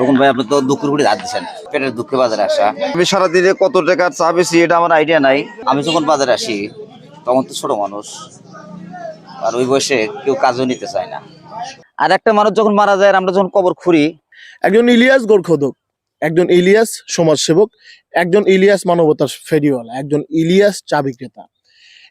রকম ভাই আপনি তো দুঃখের হাত দিচ্ছেন পেটের দুঃখে বাজারে আসা। আমি সারাদিনে কত টাকার চা বেশি এটা আমার আইডিয়া নাই। আমি যখন বাজারে আসি তখন তো ছোট মানুষ। আর ওই বয়সে কেউ কাজও নিতে চায় না। আর একটা মানুষ যখন মারা যায় আর আমরা যখন কবর খুঁড়ি একজন ইলিয়াস গোরখোদক একজন ইলিয়াস সমাজসেবক একজন ইলিয়াস মানবতার ফেরিওয়ালা একজন ইলিয়াস চা বিক্রেতা।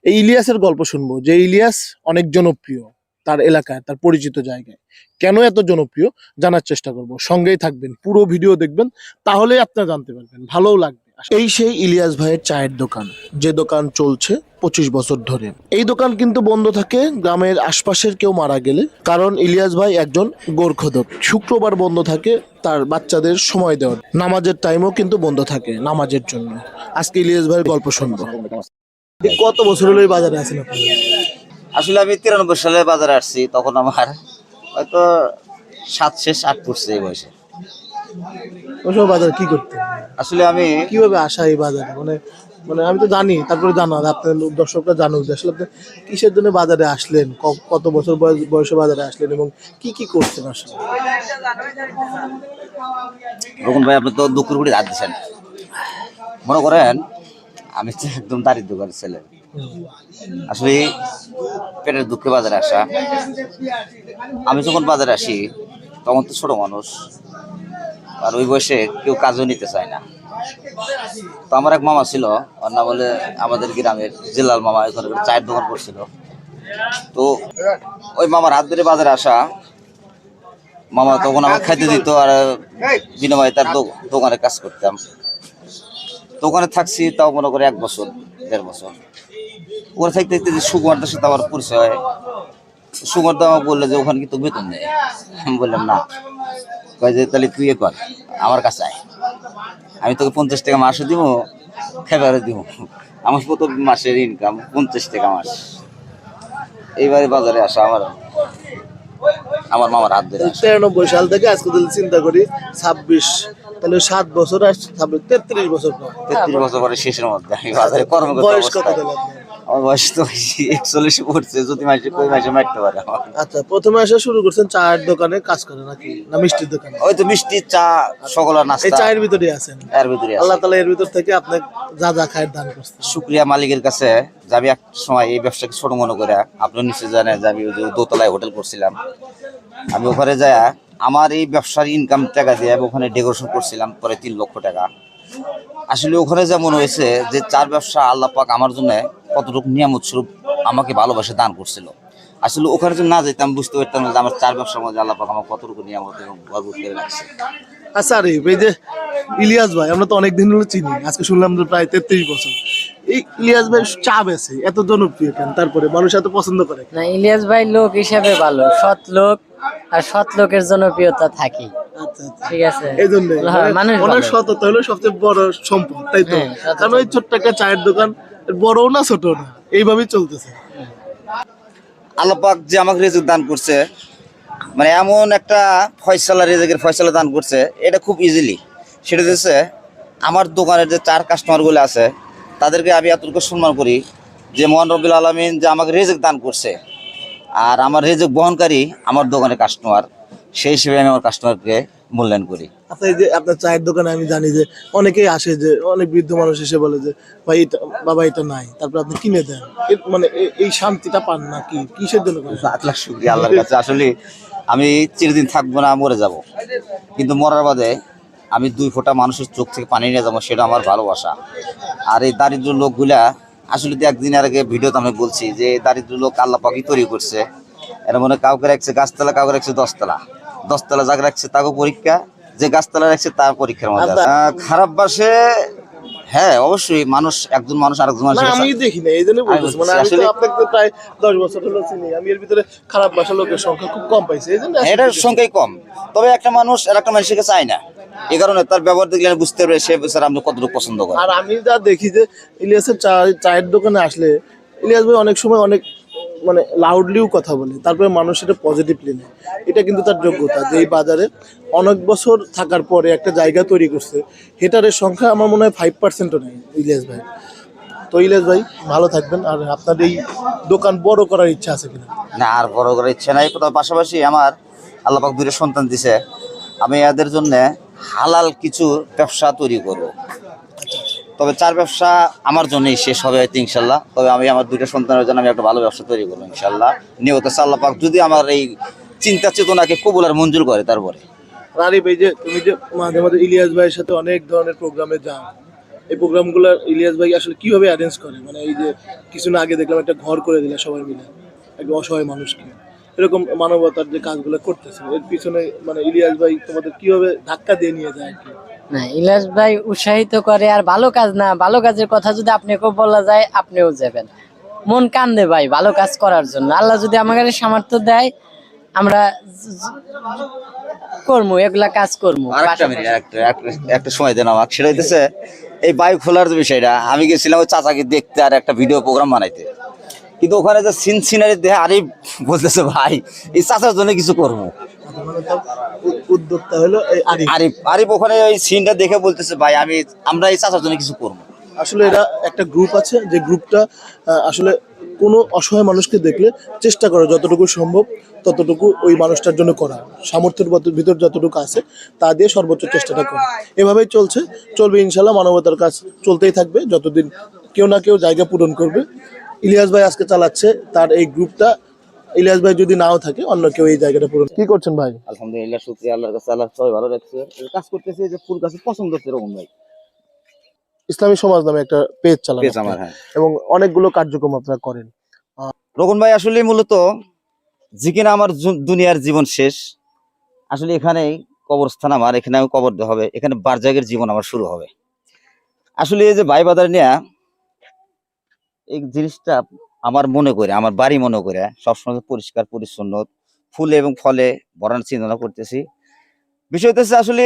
এই ইলিয়াসের গল্প শুনব যে ইলিয়াস অনেক জনপ্রিয়। তার এলাকায় তার পরিচিত জায়গায়। কেন এত জনপ্রিয়? জানার চেষ্টা করব। সঙ্গেই থাকবেন পুরো ভিডিও দেখবেন তাহলেই আপনারা জানতে পারবেন ভালোও লাগবে। এই সেই ইলিয়াস ভাইয়ের চায়ের দোকান যে দোকান চলছে পঁচিশ বছর ধরে। এই দোকান কিন্তু বন্ধ থাকে গ্রামের আশপাশের কেউ মারা গেলে কারণ ইলিয়াস ভাই একজন গোরখোদক। শুক্রবার বন্ধ থাকে তার বাচ্চাদের সময় দেওয়ার। নামাজের টাইমও কিন্তু বন্ধ থাকে নামাজের জন্য। আজকে ইলিয়াস ভাইয়ের গল্প শুনব। কত বছর হলো এই বাজারে আছেন আপনি? আসলে আমি তিরানব্বই সালে বাজারে আসছি তখন আমার হয়তো সাত শেষ আট পড়ছে এই বয়সে। বাজারে কি করতেন আসলে আমি কীভাবে আসা এই বাজারে? মানে মানে আমি তো জানি তারপরে জানা আপনার দর্শকরা জানুক যে আসলে আপনি কিসের জন্য বাজারে আসলেন? কত বছর বয়স বয়সে বাজারে আসলেন এবং কি কি করছেন আসলে? রকম ভাই আপনি তো দুঃখের গুড়ি হাত দিচ্ছেন মনে করেন আমি তো একদম দারিদ্র ঘরের ছেলে। আসলে পেটের দুঃখে বাজারে আসা। আমি যখন বাজারে আসি, তখন তো ছোট মানুষ, আর ওই বয়সে কেউ কাজও নিতে চায় না। তো আমার এক মামা ছিল, ওর নাম বলে আমাদের গ্রামের জিল্লাল মামা ওখানে চায়ের দোকান করছিল। তো ওই মামার হাত ধরে বাজারে আসা, মামা তখন আমাকে খাইতে দিত আর বিনিময়ে তার দোকানে কাজ করতাম। দোকানে থাকছি তাও মনে করে এক বছর, দেড় বছর। ওখানে থাকতে থাকতে যে সুকুমারদের সাথে আমার পরিচয় হয়। সুকুমার তো আমাকে বলল যে ওখানে কিন্তু বেতন নেই। আমি বললাম না। কয় যে তাহলে তুই এ কর আমার কাছে আয়। আমি তোকে পঞ্চাশ টাকা মাসও দিব খেবারও দিব। আমার প্রথম মাসের ইনকাম পঞ্চাশ টাকা মাস। এইবারে বাজারে আসা আমার আমার মামার হাত ধরে। তিরানব্বই সাল থেকে আজকে যদি চিন্তা করি ছাব্বিশ তাহলে সাত বছর আর ছাব্বিশ তেত্রিশ বছর তেত্রিশ বছর পরে শেষের মধ্যে আমি বাজারে কর্মকর্তা বয়স কত? আমার বয়স তো একচল্লিশে পড়ছে যদি মাসে কই মাসে মারতে পারে আচ্ছা প্রথমে এসে শুরু করছেন চায়ের দোকানে কাজ করে নাকি? না মিষ্টির দোকানে? ওই তো মিষ্টি চা সকল এই চায়ের ভিতরে আছেন? এর ভিতরে আছে। আল্লাহ তালা এর ভিতর থেকে আপনার যা যা খায়ের দান করছেন শুক্রিয়া মালিকের কাছে। যে আমি এক সময় এই ব্যবসাকে ছোট মনে করে। আপনি নিশ্চয় জানেন যে আমি ওই দোতলায় হোটেল করছিলাম। আমি ওখানে যায় আমার এই ব্যবসার ইনকাম টাকা দিয়ে আমি ওখানে ডেকোরেশন করছিলাম পরে তিন লক্ষ টাকা। আসলে ওখানে যেমন হয়েছে যে চার ব্যবসা আল্লাহ পাক আমার জন্য কতটুকু নিয়ামত স্বরূপ আমাকে ভালোবাসে দান করছিল। আসলে ওখানে যদি না যেতাম বুঝতে পারতাম না যে আমার চার ব্যবসার মধ্যে আল্লাহ পাক আমার কতটুকু নিয়ামত এবং গর্ব করে রাখছে আচ্ছা আরিফ এই যে ইলিয়াস ভাই আমরা তো অনেক দিন হলো চিনি আজকে শুনলাম যে প্রায় তেত্রিশ বছর। এই ইলিয়াস ভাই চা বেছে এত জনপ্রিয় কেন? তারপরে মানুষ এত পছন্দ করে না ইলিয়াস ভাই লোক হিসাবে ভালো সৎ লোক আর সৎ লোকের জনপ্রিয়তা থাকি আচ্ছা আচ্ছা। ঠিক আছে? এই জন্য হ্যাঁ, মানুষ ওনার সততা হলো সবচেয়ে বড় সম্পদ তাই তো? হ্যাঁ, কারণ ওই ছোট্ট একটা চায়ের দোকান বড়ও না, ছোট না? এইভাবেই চলতেছে। আল্লাহ পাক যে আমাকে রেজেক দান করছে মানে এমন একটা ফয়সালা, রেজেকের ফয়সালা দান করছে, এটা খুব ইজিলি সেটা হচ্ছে, আমার দোকানের যে চার কাস্টমারগুলো আছে, তাদেরকে আমি এতটুকু সম্মান করি যে, মোহন রবিল আলমিন যে আমাকে রেজেক দান করছে। আর আমার রেজেক বহনকারী আমার দোকানের কাস্টমার সেই হিসেবে আমি আমার কাস্টমারকে মূল্যায়ন করি। আপনার এই যে আপনার চায়ের দোকানে আমি জানি যে অনেকেই আসে যে অনেক বৃদ্ধ মানুষ এসে বলে যে ভাই এটা বাবা এটা নাই। তারপর আপনি কিনে দেন। মানে এই শান্তিটা পান না কি কিসের জন্য? লাখ লাখ শুক্রিয়া আল্লাহর কাছে। আসলে আমি চিরদিন থাকব না মরে যাব। কিন্তু মরার বাদে আমি দুই ফোঁটা মানুষের চোখ থেকে পানি নিয়ে যাব সেটা আমার ভালোবাসা। আর এই দারিদ্র লোকগুলা আসলে তো একদিন আর আগে ভিডিওতে আমি বলছি যে দারিদ্র লোক আল্লাহ পাকি তৈরি করছে। এর মনে কাউকে রাখছে গাছতলা কাউকে রাখছে দশতলা। দশতলা যাকে রাখছে তাকেও পরীক্ষা। যে গাছতলা রাখছে তার পরীক্ষার মধ্যে খারাপ বাসে হ্যাঁ অবশ্যই মানুষ একজন মানুষ আরেকজন না মানুষের আমি দেখি না এই জন্য বলতেছি। মানে আমি তো আপনাকে প্রায় দশ বছর হলো চিনি। আমি এর ভিতরে খারাপ ভাষা লোকের সংখ্যা খুব কম পাইছি এই জন্য এটার সংখ্যাই কম। তবে একটা মানুষ আর একটা মানুষকে চায় না। এই কারণে তার ব্যবহার দেখলে আমি বুঝতে পারি সে বেচারা আপনি কতটুকু পছন্দ করেন। আর আমি যা দেখি যে ইলিয়াসের চায়ের দোকানে আসলে ইলিয়াস ভাই অনেক সময় অনেক মানে লাউডলিও কথা বলে, তারপরে মানুষ এটা পজিটিভলি নেয়। এটা কিন্তু তার যোগ্যতা যে এই বাজারে অনেক বছর থাকার পরে একটা জায়গা তৈরি করছে হেটারের সংখ্যা আমার মনে হয় ফাইভ পার্সেন্টও নেই, ইলিয়াস ভাই। তো ইলিয়াস ভাই, ভালো থাকবেন, আর আপনার এই দোকান বড় করার ইচ্ছা আছে কিনা? না, আর বড় করার ইচ্ছে নাই তবে পাশাপাশি আমার আল্লাহ পাক দুটো সন্তান দিছে, আমি এদের জন্য হালাল কিছু ব্যবসা তৈরি করব। তবে চার ব্যবসা আমার জন্যই শেষ হবে হয়তো ইনশাল্লাহ। তবে আমি আমার দুইটা সন্তানের জন্য আমি একটা ভালো ব্যবসা তৈরি করব, ইনশাল্লাহ। নিয়ত আল্লাহ পাক যদি আমার এই চিন্তা চেতনাকে কবুল আর মঞ্জুর করে তারপরে। রারিফ এই যে তুমি যে মাঝে মাঝে ইলিয়াস ভাইয়ের সাথে অনেক ধরনের প্রোগ্রামে যাও এই প্রোগ্রামগুলো ইলিয়াস ভাই আসলে কীভাবে অ্যারেঞ্জ করে? মানে এই যে কিছুদিন আগে দেখলাম একটা ঘর করে দিলে সবাই মিলে একটা অসহায় মানুষকে। এরকম মানবতার যে কাজগুলো করতেছে, এর পিছনে মানে ইলিয়াস ভাই তোমাদের কীভাবে ধাক্কা দিয়ে নিয়ে যায় আর না ইলাস ভাই উৎসাহিত করে আর ভালো কাজ না ভালো কাজের কথা যদি আপনাকেও বলা যায় আপনিও যাবেন। মন কান্দে ভাই ভালো কাজ করার জন্য। আল্লাহ যদি আমাদের সামর্থ্য দেয় আমরা করব এগুলা কাজ করব একটা সময় দেন আমাকে সেটা হইতেছে এই বাইক খোলার বিষয়টা আমি গেছিলাম ওই চাচাকে দেখতে আর একটা ভিডিও প্রোগ্রাম বানাইতে। কিন্তু ওখানে যে সিন সিনারি দেখে আরে বলতেছে ভাই এই চাচার জন্য কিছু করব উদ্যোক্তা হলো এই আরিফ। আরিফ। ওখানে ওই সিনটা দেখে বলতেছে ভাই আমি আমরা এই চাচার জন্য কিছু করব। আসলে এরা একটা গ্রুপ আছে যে গ্রুপটা আসলে কোনো অসহায় মানুষকে দেখলে চেষ্টা করে যতটুকু সম্ভব ততটুকু ওই মানুষটার জন্য করা। সামর্থ্যের ভত- ভিতর যতটুকু আছে তা দিয়ে সর্বোচ্চ চেষ্টাটা করে। এভাবেই চলছে। চলবে ইনশাল্লাহ মানবতার কাজ চলতেই থাকবে। যতদিন কেউ না কেউ জায়গা পূরণ করবে। ইলিয়াস ভাই আজকে চালাচ্ছে তার এই গ্রুপটা ইলিয়াস ভাই যদি নাও থাকে অন্য কেউ এই জায়গাটা পূরণ কি করছেন ভাই? আলহামদুলিল্লাহ শুক্রিয়া আল্লাহর কাছে আল্লাহ সবাই ভালো রাখছে। কাজ করতেছে যে ফুল গাছে পছন্দ হচ্ছে এরকম ভাই। ইসলামী সমাজ নামে একটা পেজ চালান পেজ আমার হ্যাঁ। এবং অনেকগুলো কার্যক্রম আপনারা করেন। রোকন ভাই আসলে মূলত যে কিনা আমার দুনিয়ার জীবন শেষ। আসলে এখানেই কবরস্থান আমার এখানে আমি কবর দেওয়া হবে। এখানে বারজাগের জীবন আমার শুরু হবে। আসলে এই যে ভাই বাজার নেয়া এই জিনিসটা আমার মনে করে, আমার বাড়ি মনে করে সবসময় পরিষ্কার, পরিচ্ছন্ন, ফুলে এবং ফলে ভরানোর চিন্তা করতেছি। বিষয় হচ্ছে আসলে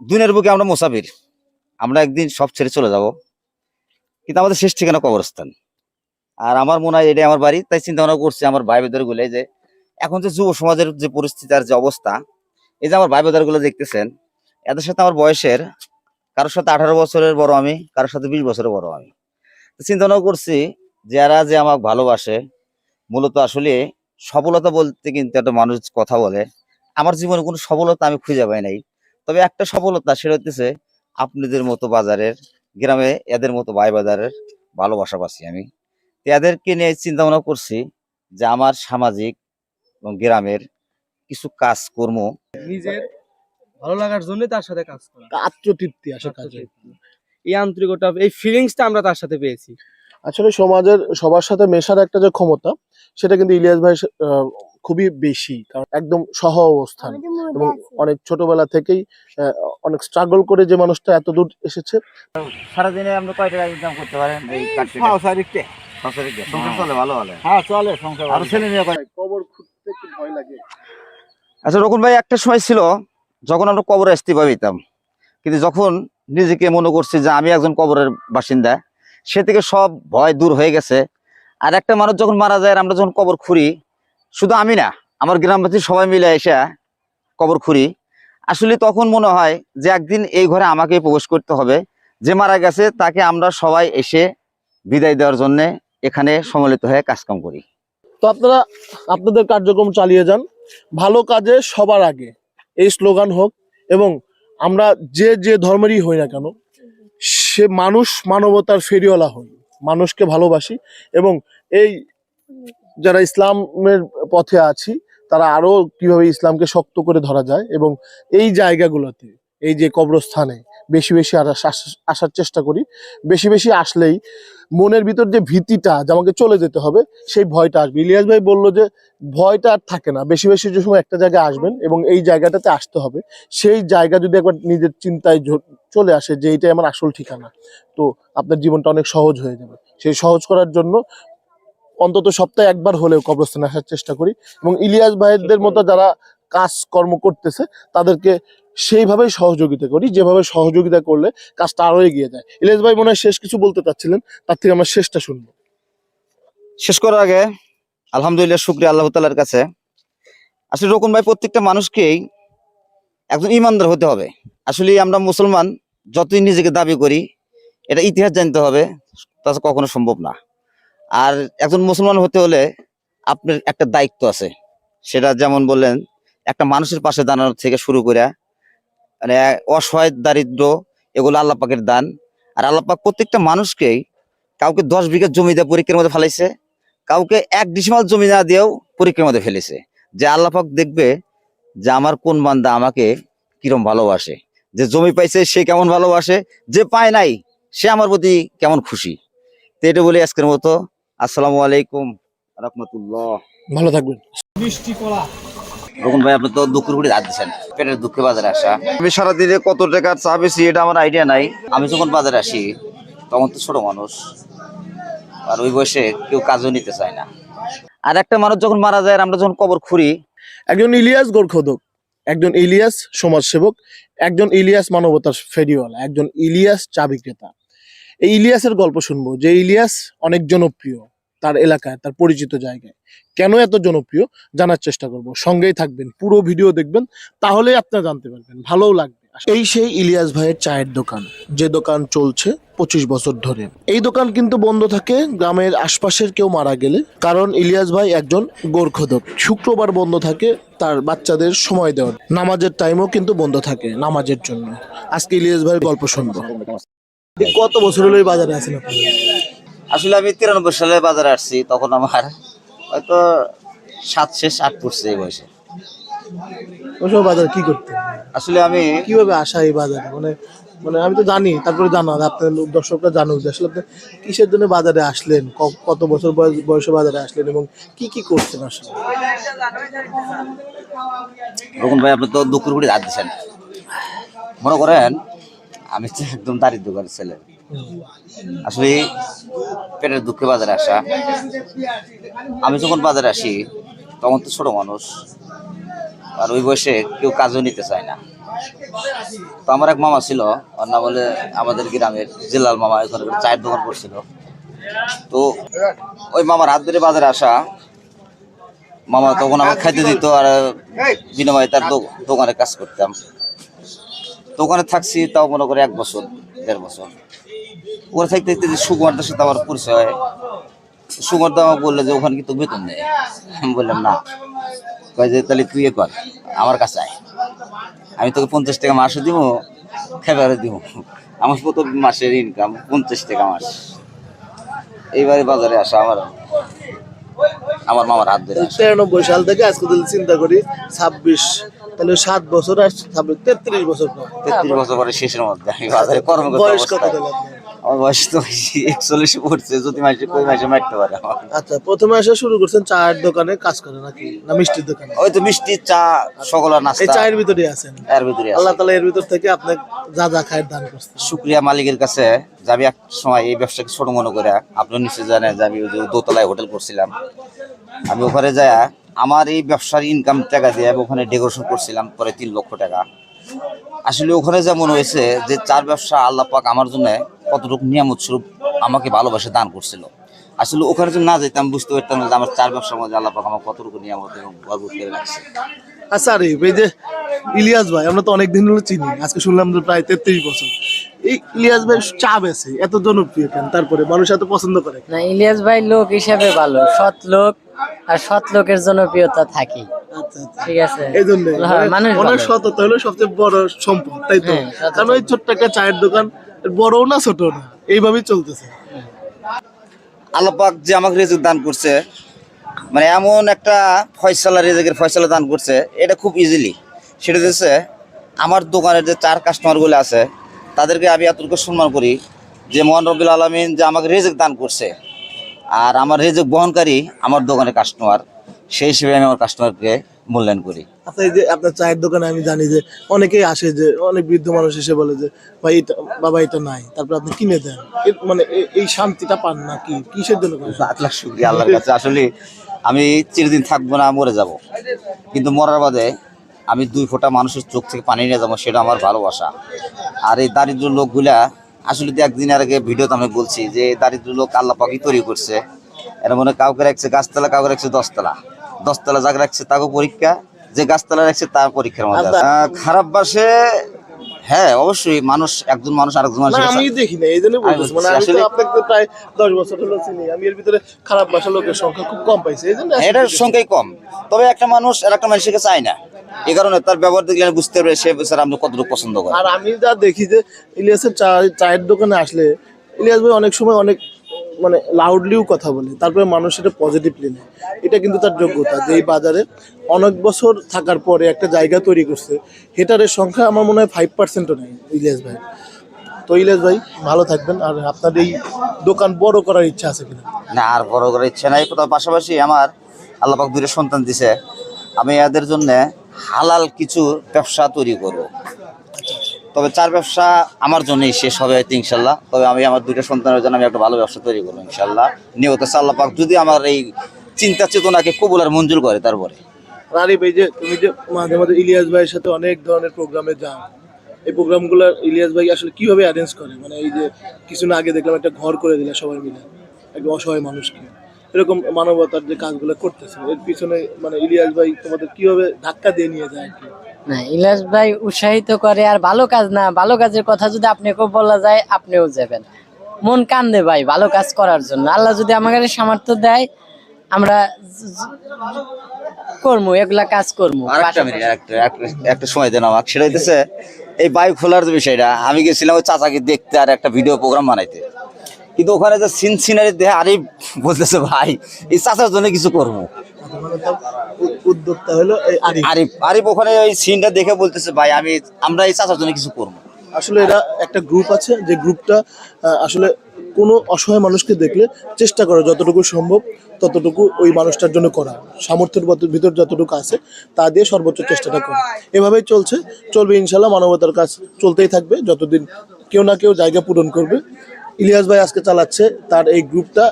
দুনিয়ার বুকে আমরা মোসাফির। আমরা একদিন সব ছেড়ে চলে যাব। কিন্তু আমাদের শেষ ঠিকানা কবরস্থান। আর আমার মনে হয় এটাই আমার বাড়ি। তাই চিন্তা ভাবনা করছি আমার ভাই বেদরগুলো যে, এখন যে যুব সমাজের যে পরিস্থিতি আর যে অবস্থা, এই যে আমার ভাই বেদরগুলো দেখতেছেন, এদের সাথে আমার বয়সের, কারোর সাথে আঠারো বছরের বড় আমি, কারোর সাথে বিশ বছরের বড় আমি। চিন্তা ভাবনা করছি যারা যে আমাকে ভালোবাসে মূলত আসলে সফলতা বলতে কিন্তু একটা মানুষ কথা বলে। আমার জীবনে কোনো সফলতা আমি খুঁজে পাই নাই। তবে একটা সফলতা সেটা হচ্ছে আপনাদের মতো বাজারের গ্রামে এদের মতো ভাই বাজারের ভালোবাসা পাচ্ছি আমি। তো এদেরকে নিয়ে চিন্তা ভাবনা করছি যে আমার সামাজিক এবং গ্রামের কিছু কাজ কর্ম নিজের ভালো লাগার জন্য তার সাথে কাজ করা। আত্মতৃপ্তি আসে কাজে। এই আন্তরিকতা এই ফিলিংসটা আমরা তার সাথে পেয়েছি। আসলে সমাজের সবার সাথে মেশার একটা যে ক্ষমতা সেটা কিন্তু ইলিয়াস ভাই খুবই বেশি। কারণ একদম সহ অবস্থান। এবং অনেক ছোটবেলা থেকেই আহ, অনেক স্ট্রাগল করে যে মানুষটা এত দূর এসেছে। সারাদিনে আপনি কয় টাকা ইনকাম করতে পারেন এই কাটতে সংসার চলে ভালো ভালো হ্যাঁ চলে সংসার আর ছেলে মেয়ে কবর খুঁজতে কি ভয় লাগে। আচ্ছা রকুন ভাই একটা সময় ছিল যখন আমরা কবরে ইস্তিফা দিতাম কিন্তু যখন নিজেকে মনে করছি যে আমি একজন কবরের বাসিন্দা সে থেকে সব ভয় দূর হয়ে গেছে। আর একটা মানুষ যখন মারা যায় আমরা যখন কবর খুঁড়ি, শুধু আমি না, আমার গ্রামবাসী সবাই মিলে এসে কবর খুঁড়ি। আসলে তখন মনে হয় যে একদিন এই ঘরে আমাকে প্রবেশ করতে হবে। যে মারা গেছে, তাকে আমরা সবাই এসে বিদায় দেওয়ার জন্য এখানে সম্মিলিত হয়ে কাজকাম করি। তো আপনারা, আপনাদের কার্যক্রম চালিয়ে যান। ভালো কাজে সবার আগে এই স্লোগান হোক এবং আমরা যে যে ধর্মেরই হই না কেন সে মানুষ মানবতার ফেরিওয়ালা হই। মানুষকে ভালোবাসি এবং এই যারা ইসলামের পথে আছি, তারা আরও কীভাবে ইসলামকে শক্ত করে ধরা যায় এবং এই জায়গাগুলোতে, এই যে কবরস্থানে বেশি বেশি আস- আস- আসার চেষ্টা করি। বেশি বেশি আসলেই মনের ভিতর যে ভীতিটা যে আমাকে চলে যেতে হবে, সেই ভয়টা আসবে। ইলিয়াস ভাই বলল যে ভয়টা আর থাকে না। বেশি বেশি যে সময় একটা জায়গায় আসবেন এবং এই জায়গাটাতে আসতে হবে। সেই জায়গা যদি একবার নিজের চিন্তায় চলে আসে যে এইটাই আমার আসল ঠিকানা, তো আপনার জীবনটা অনেক সহজ হয়ে যাবে। সেই সহজ করার জন্য অন্তত সপ্তাহে একবার হলেও কবরস্থানে আসার চেষ্টা করি। এবং ইলিয়াস ভাইদের মতো যারা কাজকর্ম করতেছে, তাদেরকে সেইভাবেই সহযোগিতা করি, যেভাবে সহযোগিতা করলে কাজটা আরও এগিয়ে যায়। ইলিয়াস ভাই মনে হয় শেষ কিছু বলতে চাচ্ছিলেন, তার থেকে আমরা শেষটা শুনব। শেষ করার আগে আলহামদুলিল্লাহ শুক্রিয়া আল্লাহ তালার কাছে। আসলে রকম ভাই প্রত্যেকটা মানুষকেই একজন ইমানদার হতে হবে। আসলে আমরা মুসলমান, যতই নিজেকে দাবি করি, এটা ইতিহাস জানতে হবে তা কখনো সম্ভব না। আর একজন মুসলমান হতে হলে আপনার একটা দায়িত্ব আছে। সেটা যেমন বললেন, একটা মানুষের পাশে দাঁড়ানো থেকে শুরু করে মানে অসহায় দারিদ্র এগুলো আল্লাহ পাকের দান। আর আল্লাহ পাক প্রত্যেকটা মানুষকেই কাউকে দশ বিঘা জমি দিয়ে পরীক্ষার মধ্যে ফেলাইছে কাউকে এক ডিসিমাল জমি না দিয়েও পরীক্ষার মধ্যে ফেলেছে। যে আল্লাহ পাক দেখবে যে আমার কোন বান্দা আমাকে কিরম ভালোবাসে যে জমি পাইছে সে কেমন ভালোবাসে যে পায় নাই সে আমার প্রতি কেমন খুশি। তো এটা বলি আজকের মতো। আসসালামু আলাইকুম রহমতুল্লাহ। ভালো থাকবেন। রকম ভাই আপনি তো দুঃখের উপরে হাত দিচ্ছেন পেটের দুঃখে বাজারে আসা। আমি সারাদিনে কত টাকার চা বেশি এটা আমার আইডিয়া নাই। আমি যখন বাজারে আসি তখন তো ছোট মানুষ। আর ওই বয়সে কেউ কাজও নিতে চায় না। আর একটা মানুষ যখন মারা যায় আর আমরা যখন কবর খুঁড়ি একজন ইলিয়াস গোর্খোদক একজন ইলিয়াস সমাজসেবক একজন ইলিয়াস মানবতার ফেরিওয়ালা একজন ইলিয়াস চা বিক্রেতা। এই ইলিয়াসের গল্প শুনব যে ইলিয়াস অনেক জনপ্রিয়। তার এলাকায়, তার পরিচিত জায়গায়। কেন এত জনপ্রিয়? জানার চেষ্টা করব। সঙ্গেই থাকবেন, পুরো ভিডিও দেখবেন, তাহলেই আপনারা জানতে পারবেন, ভালোও লাগবে। এই সেই ইলিয়াস ভাইয়ের চায়ের দোকান, যে দোকান চলছে পঁচিশ বছর ধরে। এই দোকান কিন্তু বন্ধ থাকে গ্রামের আশপাশের কেউ মারা গেলে, কারণ ইলিয়াস ভাই একজন গোর্খদক। শুক্রবার বন্ধ থাকে তার বাচ্চাদের সময় দেওয়ার। নামাজের টাইমও কিন্তু বন্ধ থাকে নামাজের জন্য। আজকে ইলিয়াস ভাইয়ের গল্প শুনব। কত বছর হলো এই বাজারে আছেন আপনি? আসলে আমি তিরানব্বই সালে বাজারে আসছি তখন আমার হয়তো সাত শেষ আট পড়ছে এই বয়সে। ওই সময় বাজারে কি করতেন আসলে আমি কীভাবে আসা এই বাজারে? মানে মানে আমি তো জানি তারপরে জানা আপনার দর্শকরা জানুক যে আসলে আপনি কিসের জন্য বাজারে আসলেন কত বছর বয়স বাজারে আসলেন এবং কি কি করছেন আসলে? রকম ভাই আপনি তো দুঃখের উপরে হাত দিচ্ছেন মনে করেন আমি তো একদম দারিদ্র ঘরের ছেলে। আসলে পেটের দুঃখে বাজারে আসা। আমি যখন বাজারে আসি, তখন তো ছোট মানুষ, আর ওই বয়সে কেউ কাজও নিতে চায় না। তো আমার এক মামা ছিল, ওর নাম বলে আমাদের গ্রামের জিলাল মামা ওখানে চায়ের দোকান করছিল। তো ওই মামার হাত ধরে বাজারে আসা, মামা তখন আমার খাইতে দিত আর বিনিময়ে তার দোকানে কাজ করতাম। দোকানে থাকছি তাও মনে করে এক বছর, দেড় বছর। ওখানে থাকতে থাকতে যে সুকুমারদার সাথে আমার পরিচয় হয় সুকুমারদা আমাকে বলল যে ওখানে কি কিন্তু বেতন নেই। আমি বললাম না। কয় যে তাহলে তুই এ কর আমার কাছে আয়। আমি তোকে পঞ্চাশ টাকা মাসও দিব খেবারও দিব। আমার প্রথম মাসের ইনকাম পঞ্চাশ টাকা মাস। এইবারে বাজারে আসা আমার আমার মামার হাত ধরে তিরানব্বই সাল থেকে আজকে যদি চিন্তা করি ছাব্বিশ তাহলে সাত বছর আর ছাব্বিশ তেত্রিশ বছর পর। তেত্রিশ বছর পরে শেষের মধ্যে আমি বাজারে কর্মকর্তা বয়স কত? আমার বয়স তো একচল্লিশে পড়ছে যদি মাসে কই মাসে মারতে পারে আচ্ছা প্রথমে আসা শুরু করছেন চায়ের দোকানে কাজ করে নাকি? না মিষ্টির দোকানে? ওই তো মিষ্টি চা সকল এই চায়ের ভিতরে আছেন? এর ভিতরে আছে। আল্লাহ এর ভিতর থেকে যা যা খায়ের দান করছেন। শুক্রিয়া মালিকের কাছে। যে আমি এক সময় এই ব্যবসাকে ছোট মনে করে। আপনি নিশ্চয় জানেন যে আমি ওই যে দোতলায় হোটেল করছিলাম। আমি ওখানে যায় আমার এই ব্যবসার ইনকাম টাকা দিয়ে ওখানে ডেকোরেশন করছিলাম পরে তিন লক্ষ টাকা। আসলে ওখানে যেমন হয়েছে যে চার ব্যবসা আল্লাহ পাক আমার জন্য কতটুকু নিয়ামত স্বরূপ আমাকে ভালোবাসে দান করছিল। আসলে ওখানে যদি না যেতাম বুঝতে পারতাম যে আমার চার ব্যবসার মধ্যে আল্লাহ পাক আমার কতটুকু নিয়ামত এবং গর্ব করে রাখছে। আচ্ছা আরে এই যে ইলিয়াস ভাই আমরা তো অনেক দিন হলো চিনি আজকে শুনলাম যে প্রায় তেত্রিশ বছর। এই ইলিয়াস ভাই চা বেছে এত জনপ্রিয় কেন? তারপরে মানুষ এত পছন্দ করে না ইলিয়াস ভাই লোক হিসেবে ভালো সৎ লোক আর সৎ লোকের জনপ্রিয়তা থাকি ঠিক আছে? এই জন্য মানুষ সততা হলো সবচেয়ে বড় সম্পদ তাই তো? হ্যাঁ, কারণ ওই ছোট্ট একটা চায়ের দোকান বড়ও না ছোট না এইভাবেই চলতেছে। আল্লাহ যে আমাকে রেজেক দান করছে মানে এমন একটা ফয়সলা, রেজেকের ফয়সালা দান করছে, এটা খুব ইজিলি সেটা হচ্ছে, আমার দোকানের যে চার কাস্টমারগুলো আছে, তাদেরকে আমি এতটুকু সম্মান করি যে, মোহান রবিল আলমিন যে আমাকে রেজেক দান করছে। আর আমার রেজেক বহনকারী আমার দোকানের কাস্টমার সেই হিসেবে আমি আমার কাস্টমারকে মূল্যায়ন করি। আচ্ছা এই যে আপনার চায়ের দোকানে আমি জানি যে অনেকেই আসে যে অনেক বৃদ্ধ মানুষ এসে বলে যে ভাই এটা বাবা এটা নাই। তারপর আপনি কিনে দেন। মানে এই শান্তিটা পান না কি কিসের জন্য লাখ শুক্রিয়া আল্লাহর কাছে। আসলে আমি চিরদিন থাকব না মরে যাব। কিন্তু মরার বাদে আমি দুই ফোঁটা মানুষের চোখ থেকে পানি নিয়ে যাব সেটা আমার ভালোবাসা। আর এই দারিদ্র লোকগুলা আসলে তো একদিন আগে ভিডিওতে আমি বলছি যে দারিদ্র লোক আল্লাহ পাকি তৈরি করছে। এর মনে কাউকে রাখছে গাছতলা কাউকে রাখছে দশতলা। দশতলা যাকে রাখছে তাকে পরীক্ষা। যে গাছতলা রাখছে তার পরীক্ষার মধ্যে খারাপ বাসে হ্যাঁ অবশ্যই মানুষ একজন মানুষ আরেকজন না মানুষের আমি দেখি না এই জন্য বলতেছি। মানে আমি তো আপনাকে প্রায় দশ বছর হলো চিনি। আমি এর ভিতরে খারাপ ভাষা লোকের সংখ্যা খুব কম পাইছি এই জন্য এটার সংখ্যাই কম। তবে একটা মানুষ আর একটা মানুষকে চায় না। এই কারণে তার ব্যবহার দেখলে বুঝতে পারি সে স্যার আপনি কতটুকু পছন্দ করেন। আর আমি যা দেখি যে ইলিয়াসের চায়ের দোকানে আসলে ইলিয়াস ভাই অনেক সময় অনেক মানে লাউডলিও কথা বলে, তারপরে মানুষ এটা পজিটিভলি নেয়। এটা কিন্তু তার যোগ্যতা যে এই বাজারে অনেক বছর থাকার পরে একটা জায়গা তৈরি করছে, হেটারের সংখ্যা আমার মনে হয় ফাইভ পার্সেন্টও নেই, ইলিয়াস ভাই। তো ইলিয়াস ভাই, ভালো থাকবেন, আর আপনার এই দোকান বড় করার ইচ্ছা আছে কিনা? না, আর বড় করার ইচ্ছে নাই তার পাশাপাশি আমার আল্লাপাক দূরে সন্তান দিছে, আমি এদের জন্য হালাল কিছু ব্যবসা তৈরি করব। তবে চার ব্যবসা আমার জন্যই শেষ হবে হয়তো ইনশাল্লাহ তবে আমি আমার দুইটা সন্তানের জন্য আমি একটা ভালো ব্যবসা তৈরি করব ইনশাল্লাহ নিয়ত আছে আল্লাপাক যদি আমার এই চিন্তা চেতনাকে কবুল আর মঞ্জুর করে তারপরে। রারিফ এই যে তুমি যে মাঝে মাঝে ইলিয়াস ভাইয়ের সাথে অনেক ধরনের প্রোগ্রামে যাও, এই প্রোগ্রামগুলো ইলিয়াস ভাই আসলে কীভাবে অ্যারেঞ্জ করে? মানে এই যে কিছুদিন আগে দেখলাম একটা ঘর করে দিলে সবাই মিলে একটা অসহায় মানুষকে। এরকম মানবতার যে কাজগুলো করতেছে, এর পিছনে মানে ইলিয়াস ভাই তোমাদের কীভাবে ধাক্কা দিয়ে নিয়ে যায় আর কি? না ইলাস ভাই উৎসাহিত করে আর ভালো কাজ না ভালো কাজের কথা যদি আপনাকে বলা যায় আপনিও যাবেন। মন কান্দে ভাই ভালো কাজ করার জন্য। আল্লাহ যদি আমাকে সামর্থ্য দেয় আমরা করব এগুলা কাজ করব একটা সময় দেন আমাকে সেটা এই বাইক খোলার বিষয়টা আমি গেছিলাম ওই চাচাকে দেখতে আর একটা ভিডিও প্রোগ্রাম বানাইতে। কিন্তু ওখানে যে সিন সিনারি দেখে আরে বলতেছে ভাই এই চাচার জন্য কিছু করব। উদ্যোক্তা হলো আরিফ। আরিফ ওখানে ওই সিনটা দেখে বলতেছে ভাই আমি আমরা এই চাচার জন্য কিছু করব। আসলে এরা একটা গ্রুপ আছে যে গ্রুপটা আসলে কোনো অসহায় মানুষকে দেখলে চেষ্টা করে যতটুকু সম্ভব ততটুকু ওই মানুষটার জন্য করা। সামর্থ্যের ভত- ভিতর যতটুকু আছে তা দিয়ে সর্বোচ্চ চেষ্টাটা করে। এভাবেই চলছে চলবে ইনশাল্লাহ মানবতার কাজ চলতেই থাকবে যতদিন কেউ না কেউ জায়গা পূরণ করবে। ইলিয়াস ভাই আজকে চালাচ্ছে তার এই গ্রুপটা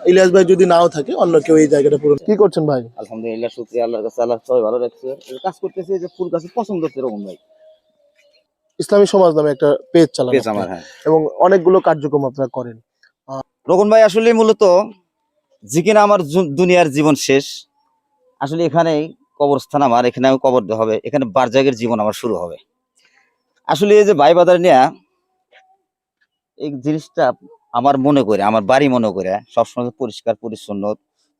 ইলিয়াস ভাই যদি নাও থাকে অন্য কেউ এই জায়গাটা পূরণ কি করছেন ভাই? আলহামদুলিল্লাহ শুক্রিয়া আল্লাহর কাছে আল্লাহ সবাই ভালো রাখছে। কাজ করতেছে যে ফুল গাছে পছন্দ হচ্ছে এরকম ভাই। ইসলামী সমাজ নামে একটা পেজ চালান পেয়েছে আমার হ্যাঁ। এবং অনেকগুলো কার্যক্রম আপনারা করেন। রকন ভাই আসলে মূলত যে কিনা আমার দুনিয়ার জীবন শেষ। আসলে এখানেই কবরস্থান আমার এখানে আমি কবর দেওয়া হবে এখানে বারজাগের জীবন আমার শুরু হবে। আসলে এই যে ভাই বাজার নিয়ে এই জিনিসটা আমার মনে করে, আমার বাড়ি মনে করে, সবসময় পরিষ্কার, পরিচ্ছন্ন,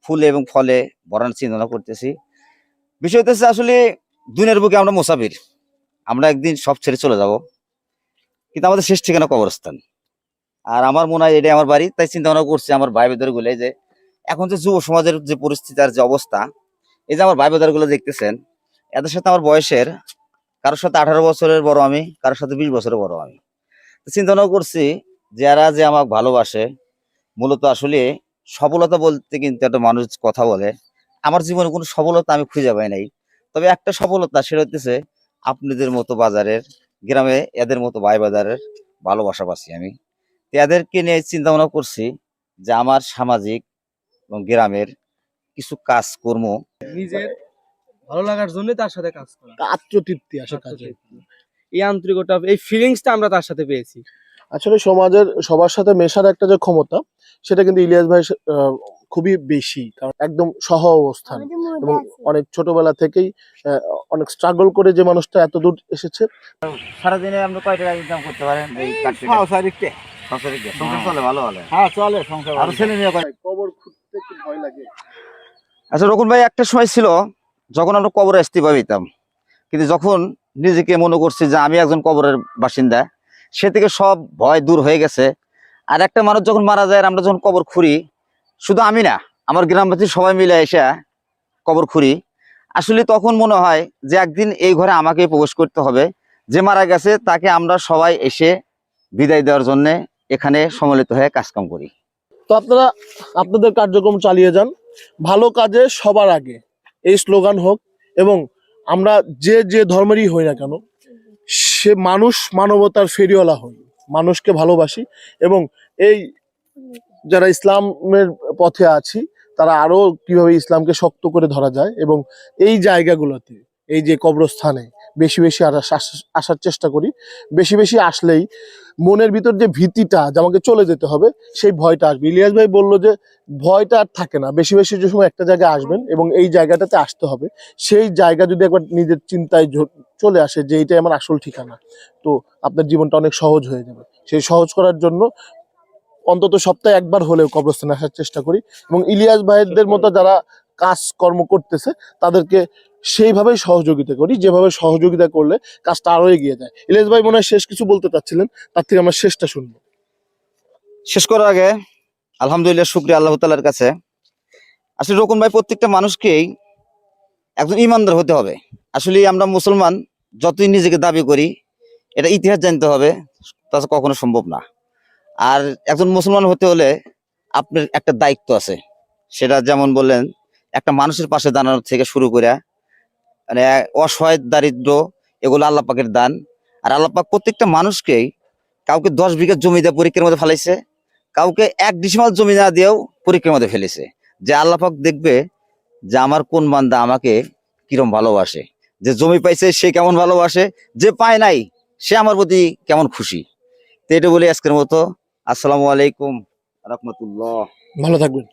ফুলে এবং ফলে ভরানোর চিন্তা করতেছি। বিষয় হচ্ছে আসলে দুনিয়ার বুকে আমরা মোসাফির, আমরা একদিন সব ছেড়ে চলে যাব, কিন্তু আমাদের শেষ ঠিকানা কবরস্থান। আর আমার মনে হয় এটাই আমার বাড়ি, তাই চিন্তা ভাবনা করছি আমার ভাই বেদরগুলো যে, এখন যে যুব সমাজের যে পরিস্থিতি আর যে অবস্থা, এই যে আমার ভাই বেদরগুলো দেখতেছেন, এদের সাথে আমার বয়সের, কারোর সাথে আঠারো বছরের বড় আমি, কারোর সাথে বিশ বছরের বড় আমি। তো চিন্তা ভাবনা করছি যারা যে আমাকে ভালোবাসে মূলত আসলে সফলতা বলতে কিন্তু একটা মানুষ কথা বলে। আমার জীবনে কোনো সফলতা আমি খুঁজে পাই নাই। তবে একটা সফলতা সেটা হচ্ছে আপনাদের মতো বাজারের গ্রামে এদের মতো ভাই বাজারের ভালোবাসা পাচ্ছি আমি। তো এদেরকে নিয়ে চিন্তা ভাবনা করছি যে আমার সামাজিক এবং গ্রামের কিছু কাজ কর্ম নিজের ভালো লাগার জন্য তার সাথে কাজ করা। আত্মতৃপ্তি আসে কাজে এই আন্তরিকতা এই ফিলিংসটা আমরা তার সাথে পেয়েছি। আসলে সমাজের সবার সাথে মেশার একটা যে ক্ষমতা সেটা কিন্তু ইলিয়াস ভাই খুবই বেশি কারণ একদম সহ অবস্থান। এবং অনেক ছোটবেলা থেকেই আহ, অনেক স্ট্রাগল করে যে মানুষটা এত দূর এসেছে। সারাদিনে আপনি কয় টাকা ইনকাম করতে পারেন এই সংসারে সংসার চলে ভালো ভালো হ্যাঁ চলে সংসার আর ছেলে মেয়ে কবর খুঁজতে কি ভয় লাগে। আচ্ছা রকুন ভাই একটা সময় ছিল যখন আমরা কবরে ইস্তিফা পেতাম কিন্তু যখন নিজেকে মনে করছি যে আমি একজন কবরের বাসিন্দা। সে থেকে সব ভয় দূর হয়ে গেছে। আর একটা মানুষ যখন মারা যায় আমরা যখন কবর খুঁড়ি, শুধু আমি না, আমার গ্রামবাসী সবাই মিলে এসে কবর খুঁড়ি। আসলে তখন মনে হয় যে একদিন এই ঘরে আমাকে প্রবেশ করতে হবে। যে মারা গেছে তাকে আমরা সবাই এসে বিদায় দেওয়ার জন্য এখানে সম্মিলিত হয়ে কাজকাম করি। তো আপনারা, আপনাদের কার্যক্রম চালিয়ে যান। ভালো কাজে সবার আগে। এই স্লোগান হোক এবং আমরা যে যে ধর্মেরই হই না কেন, সে মানুষ মানবতার ফেরিওয়ালা হই। মানুষকে ভালোবাসি এবং এই যারা ইসলামের পথে আছি, তারা আরও কীভাবে ইসলামকে শক্ত করে ধরা যায় এবং এই জায়গাগুলোতে, এই যে কবরস্থানে বেশি বেশি আস- আসার চেষ্টা করি। বেশি বেশি আসলেই মনের ভিতর যে ভীতিটা যে আমাকে চলে যেতে হবে, সেই ভয়টা আসবে। ইলিয়াস ভাই বলল যে ভয়টা আর থাকে না। বেশি বেশি যে সময় একটা জায়গায় আসবেন এবং এই জায়গাটাতে আসতে হবে। সেই জায়গা যদি একবার নিজের চিন্তায় চলে আসে যে এইটাই আমার আসল ঠিকানা, তো আপনার জীবনটা অনেক সহজ হয়ে যাবে। সেই সহজ করার জন্য অন্তত সপ্তাহে একবার হলেও কবরস্থানে আসার চেষ্টা করি এবং ইলিয়াস ভাইদের মতো যারা কাজকর্ম করতেছে, তাদেরকে সেইভাবেই সহযোগিতা করি, যেভাবে সহযোগিতা করলে কাজটা আরও এগিয়ে যায়। ইলিয়াস ভাই মনে হয় শেষ কিছু বলতে চাচ্ছিলেন, তার থেকে আমরা শেষটা শুনব। শেষ করার আগে আলহামদুলিল্লাহ শুক্রিয়া আল্লাহ তালার কাছে। আসলে রকম ভাই প্রত্যেকটা মানুষকেই একজন ইমানদার হতে হবে। আসলে আমরা মুসলমান, যতই নিজেকে দাবি করি, এটা ইতিহাস জানতে হবে, তা কখনো সম্ভব না। আর একজন মুসলমান হতে হলে আপনার একটা দায়িত্ব আছে। সেটা যেমন বললেন, একটা মানুষের পাশে দাঁড়ানোর থেকে শুরু করে মানে অসহায়, দারিদ্র, এগুলো আল্লাহ পাকের দান। আর আল্লাহ পাক প্রত্যেকটা মানুষকেই কাউকে দশ বিঘা জমি দিয়ে পরীক্ষার মধ্যে ফেলাইছে, কাউকে এক ডিসিমাল জমি না দিয়েও পরীক্ষার মধ্যে ফেলেছে। যে আল্লাহ পাক দেখবে যে আমার কোন বান্দা আমাকে কিরম ভালোবাসে, যে জমি পাইছে সে কেমন ভালোবাসে, যে পায় নাই সে আমার প্রতি কেমন খুশি। তো এটা বলি আজকের মতো। আসসালামু আলাইকুম, রহমতুল্লাহ। ভালো থাকবেন।